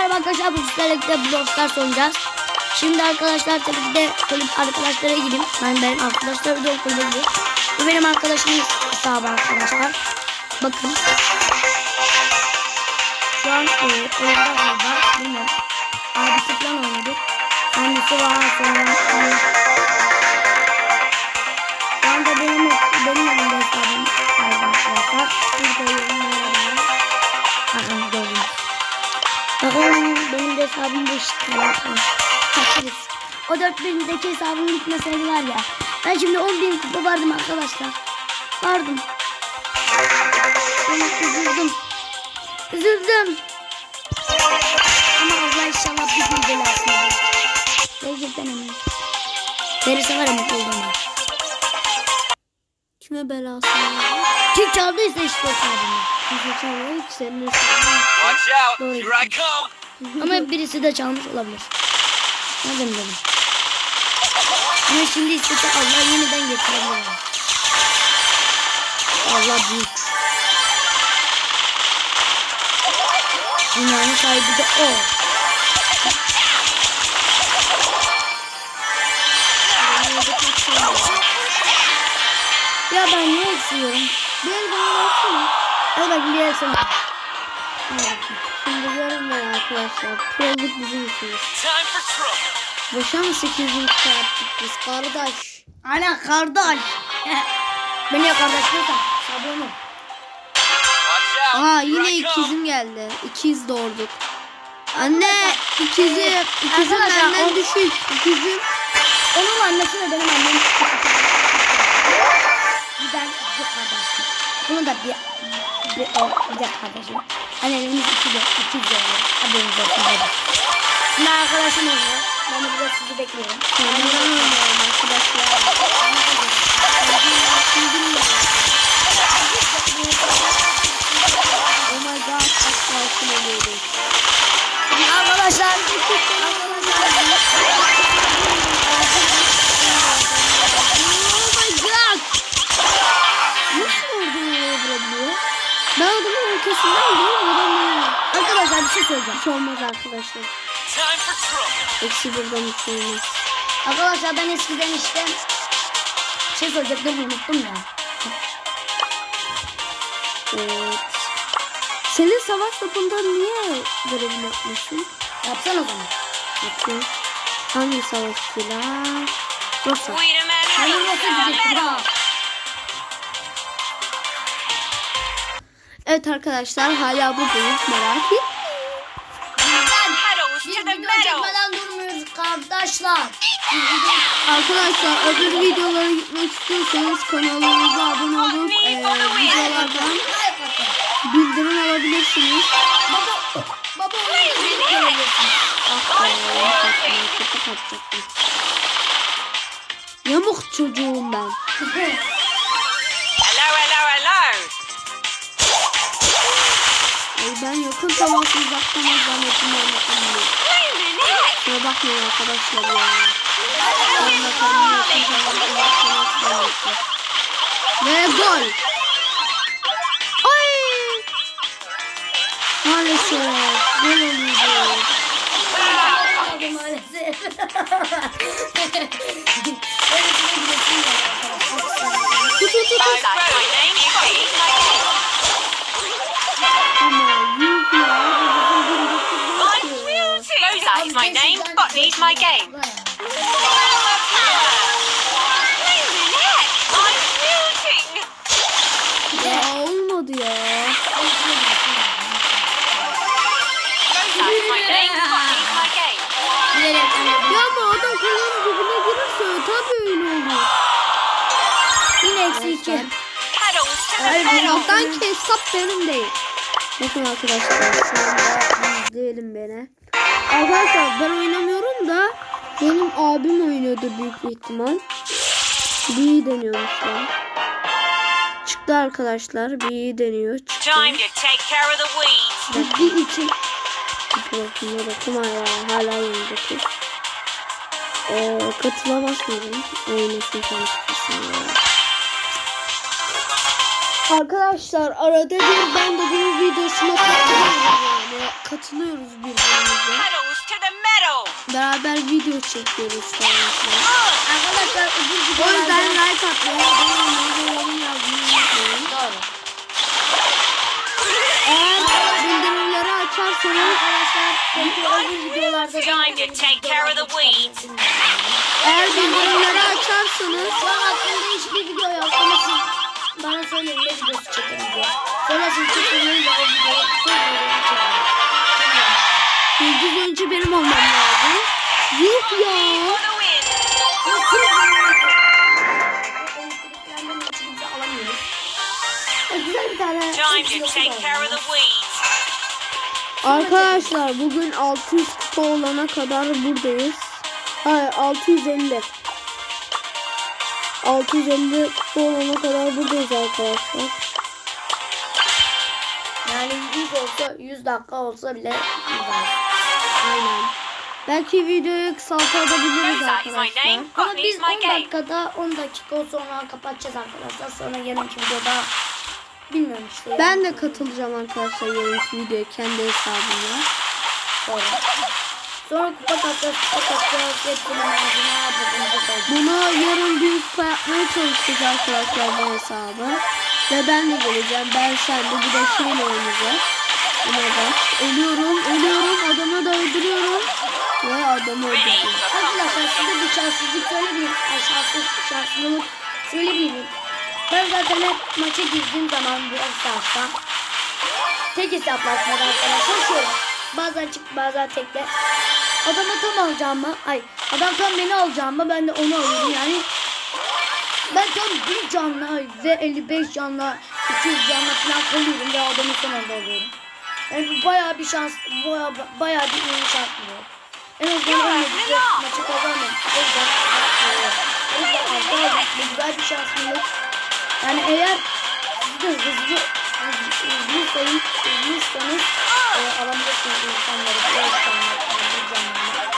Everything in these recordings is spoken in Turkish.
merhaba arkadaşlar. Bu sizlerle Stars oynayacağız. Şimdi arkadaşlar tabii de kulüp arkadaşlara gideyim. Ben benim arkadaşlar da gidiyor. Bu benim arkadaşımın hesabı arkadaşlar. Bakın. Şu an e, oyunda galiba. Bilmiyorum. Abisi falan oynadık. Annesi var sonra. Şu anda benim, benim elimde hesabım arkadaşlar. Burada yorumlara de hesabımda işte yapalım. Kaçırız. O 4000'deki hesabım gitmeseydi var ya. Ben şimdi 10.000 kupa vardım arkadaşlar. Vardım. Ben üzüldüm. Üzüldüm. Ama Allah inşallah bir gün belasını verir. Gerçekten eminim. Verirse var ya mutlu. Kime belası var? Kim çaldıysa işte hesabımı. Kimse çalmıyor ki senin hesabın. Watch out! Here I come! Ama birisi de çalmış olabilir. Nereden bilelim? Ama şimdi istese Allah yeniden getirebilir. Allah büyük. Dünyanın sahibi de o. Ya ben eksiyorum? Bir el bana versene. Hadi bakayım bir el sana. Evet. Şimdi görün ben arkadaşlar. Proluk bizim işimiz. Time for trouble! Boşa mı 800 çarptık biz kardeş? Ana kardeş. Beni ya kardeş diyorsan out! Aa yine ikizim geldi. İkiz doğurduk. Anne ikizim. İkizim Arkadaşlar, benden o- düşük. İkizim. Onun annesi de benim annem. Bir ben bir kardeşim. Bunu da bir bir, o, bir de kardeşim. Annelerimiz iki de iki de oluyor. Haberiniz olsun hadi. Şimdi arkadaşım oluyor. Ben de burada sizi bekliyorum. Oynuyorum arkadaşlar. Söyleyeceğim. Hiç olmaz arkadaşlar. Eksi birden hiç olmaz. Arkadaşlar ben eskiden işte şey söyleyecektim unuttum ya. Evet. Senin savaş topunda niye görevini yapmışsın? Yapsana o zaman. Bakayım. Hangi savaşçılar? Minute! Hani nasıl diyecektim ha? Evet arkadaşlar hala buradayız merak etmeyin. Kardeşler. Arkadaşlar öbür videolara gitmek istiyorsanız kanalımıza abone olup e, videolardan bildirim alabilirsiniz. Baba, baba onu görebilirsin. Ah be köpek atacaktım. Yamuk çocuğum ben. Hello, hello, hello! Ay ben yakın teması uzaktan zannettim anlatamıyorum. Wait a minute! Şuna bakmayın arkadaşlar ya. Ben de kendimi yakın teması uzaktan zannettim. Ve gol. Ay. Maalesef gol oluyordu. Aldım maalesef. Öyle bir gidesim var arkadaşlar. Tut tut tut. Botany's my game. Ya olmadı ya. Ama adam dibine girirse tabii öyle olur. Yine eksi iki. Hayır ki hesap benim değil. Bakın arkadaşlar şu anda izleyelim beni. Arkadaşlar ben oynamıyorum benim abim oynuyordu büyük bir ihtimal. Bir deniyormuş lan. Çıktı arkadaşlar. Bir deniyor. Çıktı. Bir için. Profilime bakma ya. Hala yanındaki. Ee, katıla basmadım. Oynasın ya. Arkadaşlar arada bir ben de bunun videosuna katılıyorum yani. katılıyoruz birbirimize. Beraber video çekiyoruz falan. filan. Arkadaşlar öbür O yüzden videolarda like atmayı, abone olmayı ve yorum yazmayı unutmayın. doğru. Eğer bildirimleri açarsanız Arkadaşlar peki öbür videolarda eğer bildirimleri açarsanız Şu an aklımda hiçbir video yok ama siz bana söyleyin ne videosu çekelim diye. Söylesin çekelim de o videoyu söyleyin çekelim. Yıldız önce benim olmam lazım. Yuh ya. Arkadaşlar bugün 600 kupa olana kadar buradayız. Hayır 650. 650 kupa olana kadar buradayız arkadaşlar. Yani 100 olsa 100 dakika olsa bile güzel. Aynen. Belki videoyu kısaltabiliriz arkadaşlar. Ama biz is 10 my game. dakikada 10 dakika sonra kapatacağız arkadaşlar. Sonra yarınki videoda bilmiyorum işte. Ben de katılacağım arkadaşlar yarınki videoya kendi hesabımla. Sonra. Sonra kupa kasacağız, kupa kasacağız. Hepsini malzeme. Bunu yarın büyük kupa yapmaya çalışacağız arkadaşlar bu hesabı. Ve ben de geleceğim. Ben sen de bir de şeyle oynayacağız. Bak. Ölüyorum, ölüyorum. Adamı da öldürüyorum. Ve adamı öldürdüm. Arkadaşlar size bir şanssızlık söyleyebilirim. Ay şanssız, şanslılık söyleyebilirim. Ben zaten hep maça girdiğim zaman bu hesapta tek hesaplaşmada arkadaşlar şöyle. Bazen çık bazen tekle. Adamı tam alacağımı, ay adam tam beni alacağımı ben de onu alıyorum yani. Ben tam bir canla ve 55 canla 200 canla falan kalıyorum ve adamı son alıyorum. Yani bayağı bir şans, bayağı, bayağı bir iyi şans bu. En azından ve maçı kazanmadık. O yüzden o yüzden arkadaşlar bu güzel bir şanslılık. Yani eğer siz de hızlı hızlı sayın hızlıysanız e, alabilirsiniz insanları. Canları.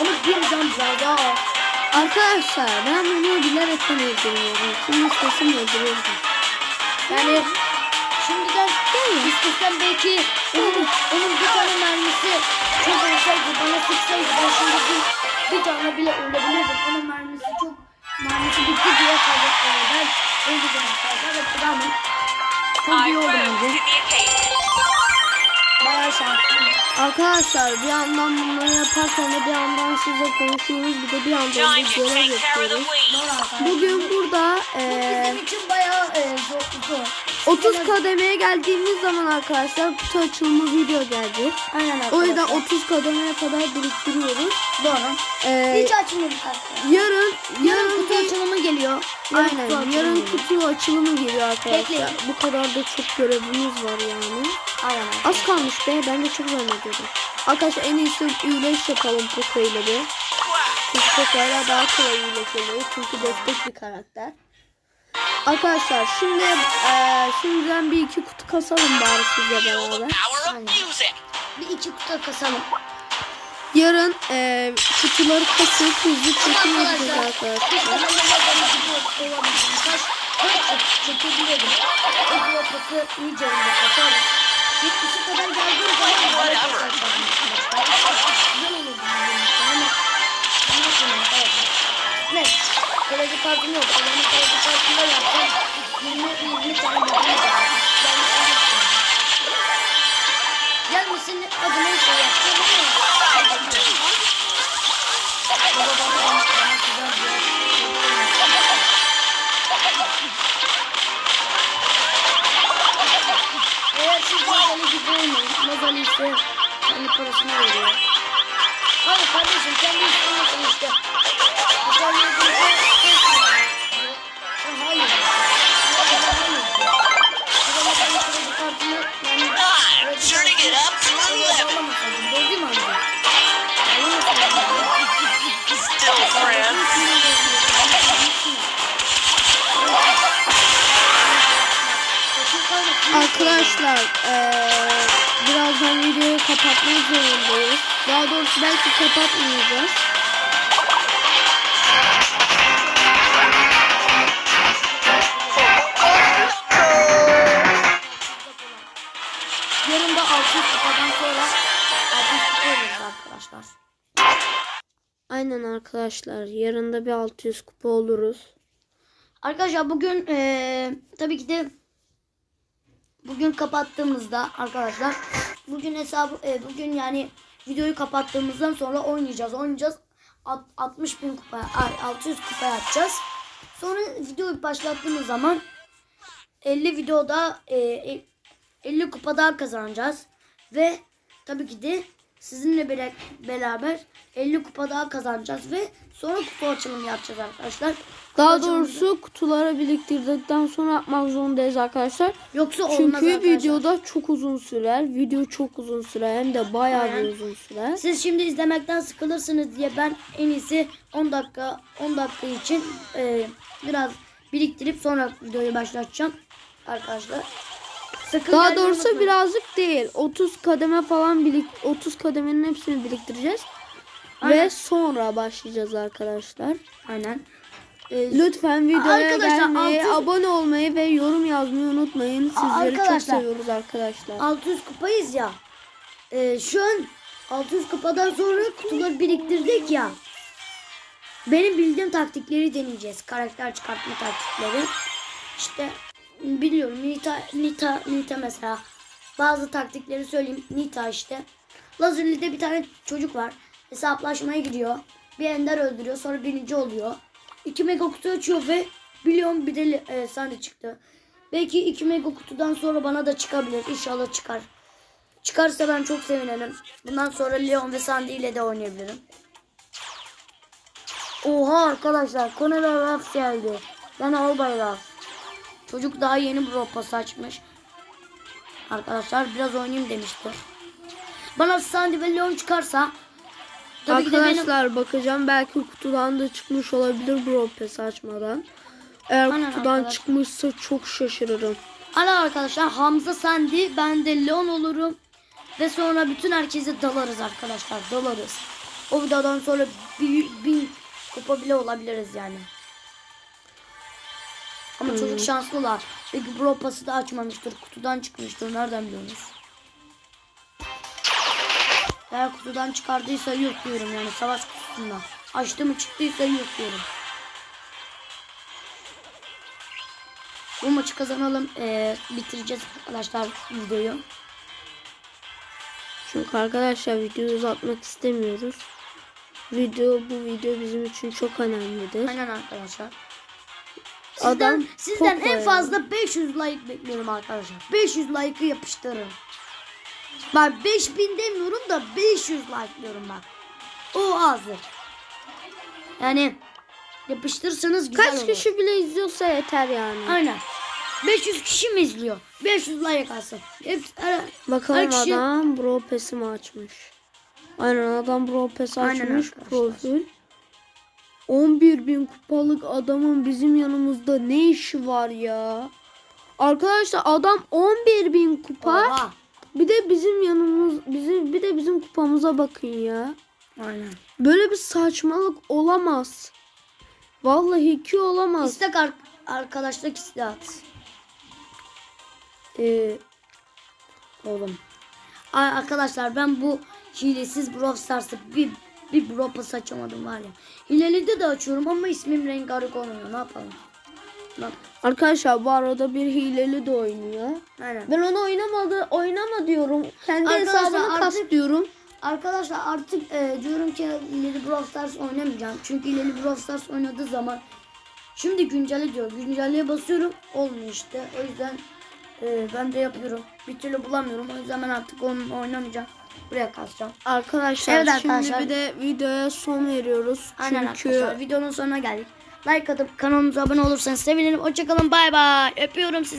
Ama bir can biraz daha az. Arkadaşlar ben bunu bilerekten öldürüyorum. Kim istesem öldürürdüm. Yani şimdiden istesem belki onun, onun bir tane mermisi çok olsaydı bana sıksaydı ben şimdi bir, bir canla bile ölebilirdim. Onun mermisi çok mermisi bitti diye kaybettim. Ben öldürdüm arkadaşlar ve kullandım. Çok I iyi oldu bence. Bayağı şanslıyım. Arkadaşlar bir yandan bunları yaparken de bir yandan sizle konuşuyoruz. Bir de bir yandan the yapıyoruz. Bugün burada Bu eee bizim için bayağı e, zor. Zor. 30 kademeye geldiğimiz zaman arkadaşlar kutu açılımı video gelecek. Aynen arkadaşlar. O yüzden 30 kademeye kadar biriktiriyoruz. Doğru. Eee Hiç açmıyoruz aslında. yarın Yarın yarın kutu bir- açılımı geliyor. Yarın kutu Aynen açılımı yarın geliyor. kutu açılımı geliyor arkadaşlar. Bekleyin. Bu kadar da çok görevimiz var yani. Aynen. Az kalmış be ben de çok zannediyordum. Arkadaşlar en iyisi iyileş yapalım Poco ile bir. Çünkü daha kolay iyileşiyor. Çünkü destek bir karakter. Arkadaşlar şimdi eee şimdiden bir iki kutu kasalım bari sizle beraber. Aynen. Bir iki kutu kasalım. Yarın eee kutuları kasıp hızlı çekim yapacağız Arkadaşlar, arkadaşlar. keşke ben de böyle bir kutu olabilsem. Kaç, kaç çek- çekebilirdim. O blokası iyice önde açarım. 70'e kadar geldiğim zaman böyle kutu açarım arkadaşlar. Güzel olurdu benim için ama ben yapmıyorum arkadaşlar. Ne? Kaleci kartım yok. Adamın kaleci kartında yapsam 20 20 tane bir var. Gelmişsin Gelmişsin adına bir şey yapacağım ama Baba baba bana güzel Eğer siz Mazali gibi olmayın. Mazali ise kendi parasını veriyor. Arkadaşlar eee birazdan videoyu kapatmak zorundayız. Daha doğrusu belki kapatmayacağız. Yarın da 6 kupadan sonra 600 kupa arkadaşlar. Aynen arkadaşlar. Yarın da bir 600 kupa oluruz. Arkadaşlar bugün eee, tabii ki de bugün kapattığımızda arkadaşlar bugün hesabı eee, bugün yani videoyu kapattığımızdan sonra oynayacağız. Oynayacağız. Alt- 60 bin kupa, ay, 600 kupa yapacağız. Sonra videoyu başlattığımız zaman 50 videoda eee, 50 kupa daha kazanacağız. Ve tabii ki de sizinle beraber 50 kupa daha kazanacağız ve sonra kupa açılımı yapacağız arkadaşlar. Kupa Daha açılımı- doğrusu kutuları biriktirdikten sonra yapmak zorundayız arkadaşlar. Yoksa olmaz Çünkü arkadaşlar. videoda çok uzun sürer. Video çok uzun sürer hem de bayağı bir uzun sürer. Siz şimdi izlemekten sıkılırsınız diye ben en iyisi 10 dakika 10 dakika için e, biraz biriktirip sonra videoyu başlatacağım arkadaşlar. Sakın Daha doğrusu unutmayın. birazcık değil. 30 kademe falan birik 30 kademenin hepsini biriktireceğiz. Aynen. Ve sonra başlayacağız arkadaşlar. aynen. E, Lütfen videoya gelmeyi, 600 abone olmayı ve yorum yazmayı unutmayın. Sizleri çok seviyoruz arkadaşlar. 600 kupayız ya. E, şu an 600 kupadan sonra kutuları biriktirdik ya. Benim bildiğim taktikleri deneyeceğiz. Karakter çıkartma taktikleri. İşte biliyorum Nita, Nita, Nita mesela. Bazı taktikleri söyleyeyim. Nita işte. Lazerli'de bir tane çocuk var. Hesaplaşmaya gidiyor. Bir ender öldürüyor. Sonra birinci oluyor. 2 mega kutu açıyor ve biliyorum bir de e, sende çıktı. Belki 2 mega kutudan sonra bana da çıkabilir. İnşallah çıkar. Çıkarsa ben çok sevinirim. Bundan sonra Leon ve Sandy ile de oynayabilirim. Oha arkadaşlar Conor Raf geldi. Yani Albay Raf. Çocuk daha yeni bir ropa açmış. Arkadaşlar biraz oynayayım demiştir. Bana Sandy ve Leon çıkarsa tabii ki de benim Arkadaşlar bakacağım belki kutudan da çıkmış olabilir Brawl Pass açmadan. Eğer Aynen kutudan arkadaşlar. çıkmışsa çok şaşırırım. Hala arkadaşlar Hamza Sandy ben de Leon olurum. Ve sonra bütün herkese dalarız arkadaşlar dalarız. O videodan sonra bir, bin kupa bile olabiliriz yani. Ama Hmm. çocuk şanslılar. Belki Brawl Pass'ı da açmamıştır. Kutudan çıkmıştır. Nereden biliyorsunuz? Eğer kutudan çıkardıysa yok diyorum yani savaş kutusundan. Açtı mı çıktıysa yok diyorum. Bu maçı kazanalım. Ee, bitireceğiz arkadaşlar videoyu. Çünkü arkadaşlar videoyu uzatmak istemiyoruz. Video bu video bizim için çok önemlidir. Aynen arkadaşlar. Sizden, Adam sizden en fazla 500 like bekliyorum arkadaşlar. 500 like'ı yapıştırın. Bak 5000 demiyorum da 500 like diyorum bak. O hazır. Yani yapıştırırsanız güzel Kaç olur. kişi bile izliyorsa yeter yani. Aynen. 500 kişi mi izliyor? 500 like alsın. Hepsi, her- Bakalım her kişi- adam Brawl Pass'i mi açmış? Aynen adam Pass Aynen açmış arkadaşlar. profil. 11 bin kupalık adamın bizim yanımızda ne işi var ya? Arkadaşlar adam 11 bin kupa. Oha. Bir de bizim yanımız bizim bir de bizim kupamıza bakın ya. Aynen. Böyle bir saçmalık olamaz. Vallahi iki olamaz. İstek ar- arkadaşlık isteat. Ee, Oğlum. Arkadaşlar ben bu hilesiz Brawl Stars'ı bir bir Brawl Pass açamadım var ya. Hileli de açıyorum ama ismim rengarenk olmuyor. Ne yapalım? Bak. arkadaşlar bu arada bir hileli de oynuyor. Aynen. Ben onu oynamadı, oynama diyorum. Kendi Arkadaşlar hesabını kas artık- diyorum. Arkadaşlar artık e, diyorum ki ileri Brawl Stars oynamayacağım. Çünkü ileri Brawl Stars oynadığı zaman şimdi güncelle diyor. Güncelleye basıyorum olmuyor işte. O yüzden e, ben de yapıyorum. Bir türlü bulamıyorum. O yüzden ben artık onu oynamayacağım. Buraya kasacağım. Arkadaşlar Evet şimdi arkadaşlar. bir de videoya son veriyoruz. Aynen Çünkü arkadaşlar videonun sonuna geldik. Like atıp kanalımıza abone olursanız sevinirim. Hoşçakalın bay bay. Öpüyorum sizi.